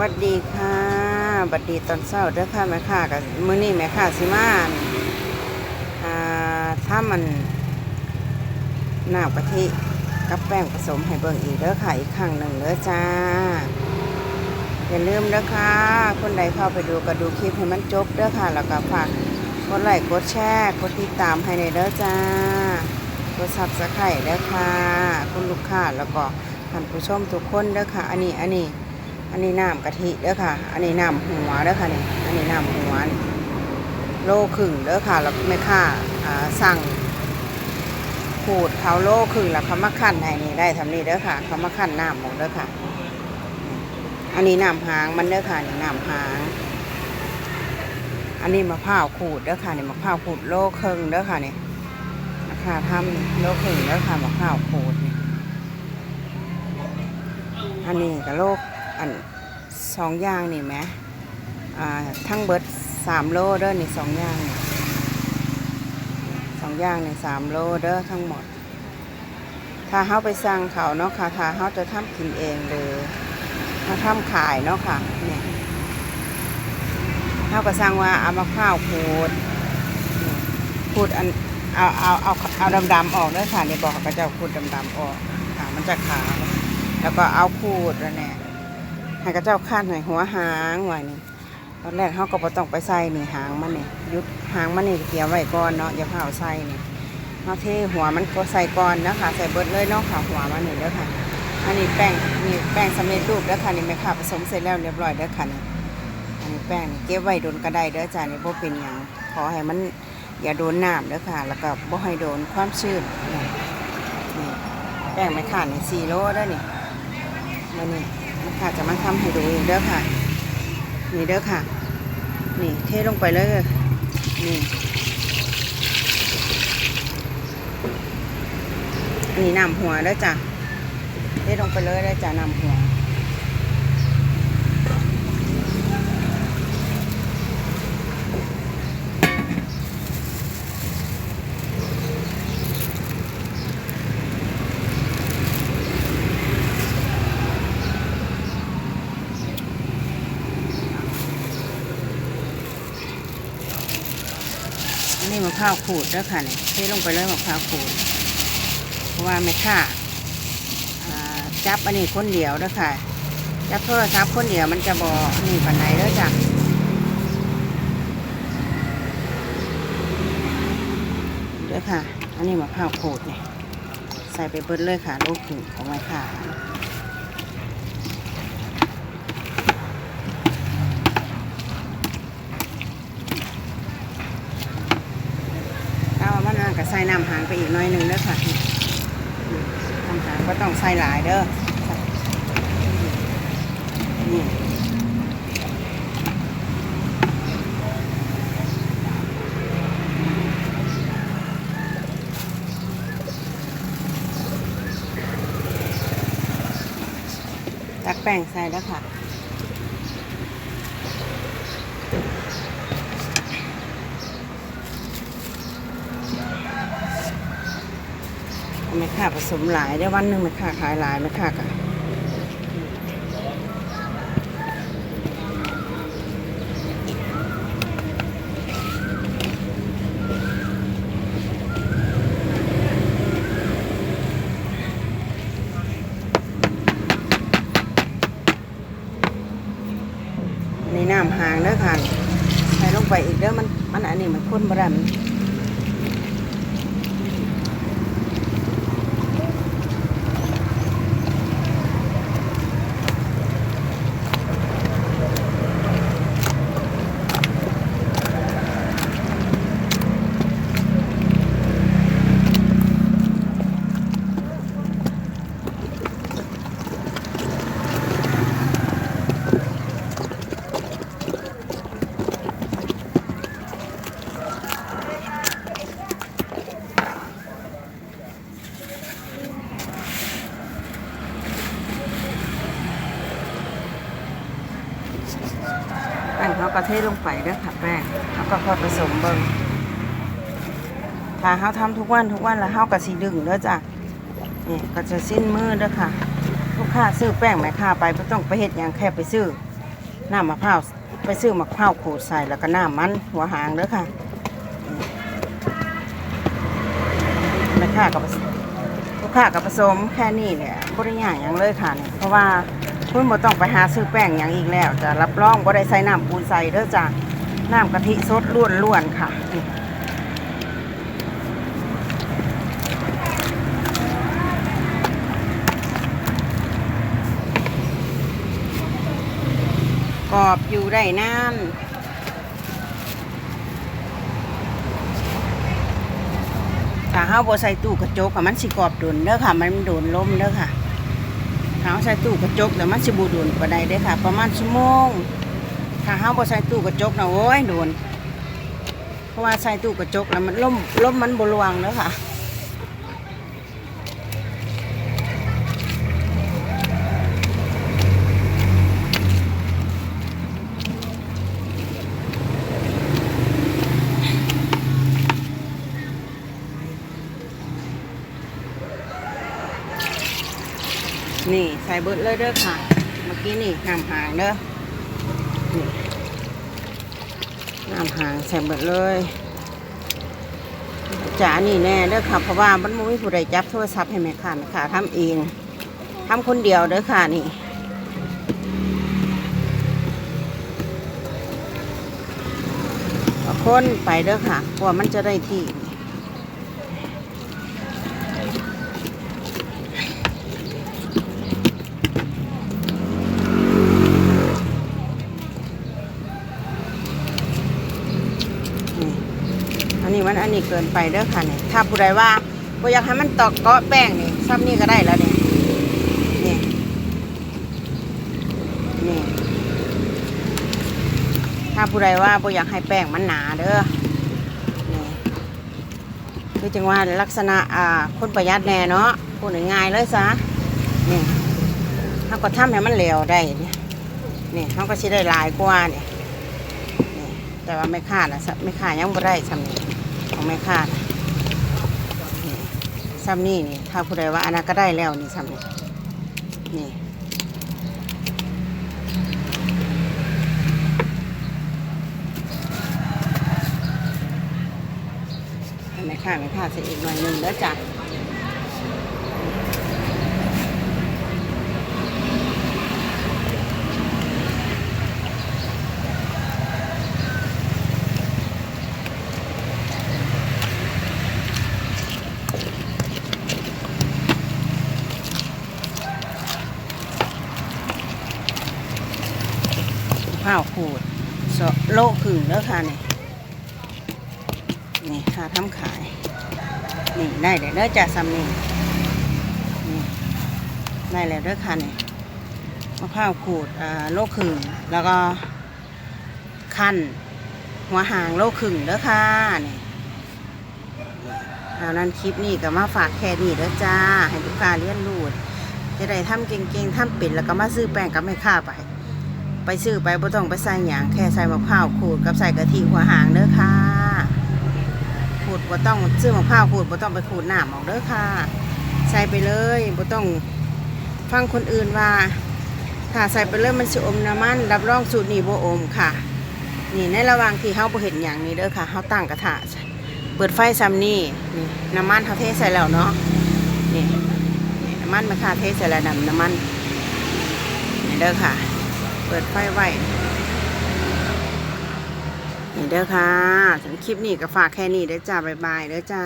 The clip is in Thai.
วัสดีค่ะบัดดีตอนเช้าเด้อค่ะแม่ค้ากับมื้อนี้แม่ค้าสิมาอ่าถ้ามันน้ำกะทิกับแป้งผสมให้เบิ่งอีกเด้อค่ะอีกครั้งหนึ่งเด้อจ้า อย่าลืมเด้อค่ะคนใดเข้าไปดูก็ดูคลิปให้มันจบเด้อค่ะ แล้วก็ฝากกดไลค์กดแชร์กดติดตามให้ในอยเด้อจ้ากดซับสไครต์เด้อค่ะ คุณลูกค้าแล้วก็ท่านผู้ชมทุกคนเด้อค่ะ อันนี้อันนี้ อันนี้น้ำกะทิเด้อค่ะ อันนี้น้ำหัวเด้อค่ะนี่ อันนี้น้ำหัวโลครึ่งเด้อค่ะ แล้วแม่ค้าอ่าสั่งขูดเขาโลครึ่งแล้วเขามาคั่นให้นี่ได้ทำนี่เด้อค่ะ เขามาคั่นน้ำหมดเด้อค่ะ อันนี้น้ำหางมันเด้อค่ะนี่น้ำหาง อันนี้มะพร้าวขูดเด้อค่ะนี่มะพร้าวขูดโลครึ่งเด้อค่ะนี่ราคาทำโลครึ่งเด้อค่ะมะพร้าวขูดนี่อันนี้ก็โลอัน สองอย่างนี่ไหมอ่าทั้งเบิดสามโลเด้อนี่สองอย่างนี่สองอย่างนี่สามโลเด้อทั้งหมด ถ้าเฮาไปสั่งเขาเนาะค่ะถ้าเฮาจะทำกินเองหรือเฮาทำขายเนาะค่ะเนี่ยเฮาก็สั่งว่าเอามะพร้าวขูดขูดอันเอาเอาเอาเอาดำๆออกเด้อค่ะนี่บอกเขาก็จะเอาขูดดำๆออกค่ะมันจะขาวแล้วก็เอาขูดแล้วเนี่ย ให้กระเจ้าคาดหน่อยหัวหางไว้นี่ตอนแรกเขาก็บ่ต้องไปใส่นี่หางมันนี่ยุดหางมันนี่เกี่ยวไว้ก่อนเนาะอย่าเผาใส่นี่เขาเทหัวมันก็ใส่ก่อนนะคะใส่เบิดเลยเนาะค่ะหัวมันนี่เด้อค่ะอันนี้แป้งนี่แป้งสำเร็จรูปเด้อค่ะนี่แม่ค่ะผสมเสร็จแล้วเรียบร้อยเด้อค่ะนี่อันนี้แป้งเก็บไว้โดนกระไดเด้อจ้านี่บ่เป็นหยังขอให้มันอย่าโดนน้ำเด้อค่ะ แล้วก็บ่ให้โดนความชื้นนี่แป้งแม่ค่ะนี่สี่โลเด้อนี่มานี่ คะจะมาทำให้ดูเด้อค่ะ นี่เด้อค่ะ นี่เทลงไปเลยนี่นี่นำหัวเด้อจ้ะเทลงไปเลยเด้อจ้ะนำหัว อั นนี้มะพร้าวขูดเด้อค่ะนี่เทลงไปเลยมะพร้าวขูด เพราะว่าไม่ค่าจับอันนี้คนเดียวเด้อค่ะจับโทรศัพท์คนเดียวมันจะบอนี่ปันไหนเด้อจ้ะเด้อค่ะ อันนี้มะพร้าวขูดเนี่ยใส่ไปเบิดเลยค่ะลูกขูดของไม่ค่าถ้าว่ามันนก็ ใส่น้ำหางไปอีกน้อยหนึ่งเด้อค่ะน้ำหางก็ต้องใส่หลายเด้อนี่ตักแป้งใส่แล้วค่ะ ไม่ค่าผสมหลายได้วันหนึ่งไม่ค่าขายหลายไม่ค่ากะในน้ำหางเด้อค่ะใส่ลงไปอีกเด้อมันมันอันนี้มันข้นบ่ได้มัน เขาก็เทลงไปเด้อค่ะแป้งเขาก็ค่อยผสมเบิ่งถ้าเขาทำทุกวันทุกวันแล้วเขาก็สีดึงเด้อจ้ะนี่ก็จะสิ้นมือเด้อค่ะลูกค้าซื้อแป้งแม่ค้าไปไม่ต้องไปเฮ็ดหยังแค่ไปซื้อน้ำมะพร้าวไปซื้อมะพร้าวขูดใส่แล้วก็น้ำมันหัวหางเด้อค่ะแม่ค้ากับลูกค้ากับผสมแค่นี้เนี่ยบ่ได้อย่างยังเลยค่ะเนี่ยเพราะว่า คุณบ่ต้องไปหาซื้อแป้งอย่างอีกแล้วจะรับรองบ่ได้ใส่น้ำปูนใส่เด้อจ้ะน้ำกะทิสดล้วนๆค่ะนี่กรอบอยู่ได้นานถ้าเฮาบ่ใส่ตู้กระจกอะมันสิกรอบโดนเด้อค่ะ มันโดนล้มเด้อค่ะาเฮาใส่ตู้กระจกแต่มันสิบูโดนปาใดได้ค่ะ ประมาณชั่วโมงถ้าเฮาบ่ใส่ตู้กระจกนะโอ้ยโดน เพราะว่าใส่ตู้กระจกแล้วมันลมลมมันบ่รวงเด้อค่ะ นี่ใส่เบิดเลยเด้อค่ะ เมื่อกี้นี่น้ำหางเด้อน้ำหางใส่เบิดเลยจ๋านี่แน่เด้อค่ะ เพราะว่ามันบ่มีผู้ใดจับโทรศัพท์ให้แม่ค่ะแม่ค่ะทำเองทำคนเดียวเด้อค่ะนี่คนไปเด้อค่ะกว่ามันจะได้ที่ มันอันนี้เกินไปเด้อค่ะเนี่ยถ้าผู้ใดว่าบ่อยากให้มันตอกเกาะแป้งนี่ซ้ำนี่ก็ได้แล้วเนี่ยนี่นี่ถ้าผู้ใดว่าบ่อยากให้แป้งมันหนาเด้อนี่คือจังว่าลักษณะอ่าคนประหยัดแน่เนาะพูดง่ายๆเลยซะนี่เขาก็ทำให้มันเหลวได้เนี่ยนี่เขาก็สิได้หลายกว่าเนี่ยนี่แต่ว่าไม่ค่านะไม่ค่ายังบ่ได้ซ้ำนี่ ของแม่ค้านะนี่ซ้ำนี่นี่ถ้าผู้ใดว่าอันนั้นก็ได้แล้วนี่ซ้ำนี่นี่แม่ค้าแม่ค้าใส่อีกหน่อยหนึ่งแล้วจ้ะ ข้าวขูดโซโลครึ่งแล้วค่ะนี่นี่ค่าทำขาย นี่ได้เลยเด้อจ่าซัมนี่นี่ได้แล้วเด้อค่ะนี่มะพร้าวขูดอ่าโลครึ่งแล้วก็ขั้นหัวหางโลครึ่งเด้อค่ะนี่เอานั้นคลิปนี้ก็มาฝากแค่นี้เด้อจ้า ให้ลูกค้าเรียนรู้จะได้ทำเก่งๆทำเป็นแล้วก็มาซื้อแป้งกับแม่ค้าไป ไปซื้อไปบ่ต้องไปใส่หยางแค่ใส่มะพร้าวขูดกับใส่กะทิหัวหางเด้อค่ะขูดบ่ต้องซื้อมะพร้าวขูดบ่ต้องไปขูดหน้ำออกเด้อค่ะ ใส่ไปเลยบ่ต้องฟังคนอื่นว่า ถ้าใส่ไปเลยมันสิอมน้ำมันรับรองสูตรนี้บ่อมค่ะ นี่ในระหว่างที่เฮาบ่เห็นอย่างนี้เด้อค่ะเฮาตั้งกระทะเปิดไฟซ้ำนี่นี่น้ำมันเฮาเทใส่แล้วเนาะนี่นี่น้ำมันมาค่ะเทใส่แล้วน้ำน้ำมันนี่เด้อค่ะ เปิดไฟไว้นี่เด้อค่ะสำหรับคลิปนี้ก็ฝากแค่นี้เด้อจ้า บ๊ายบายเด้อจ้า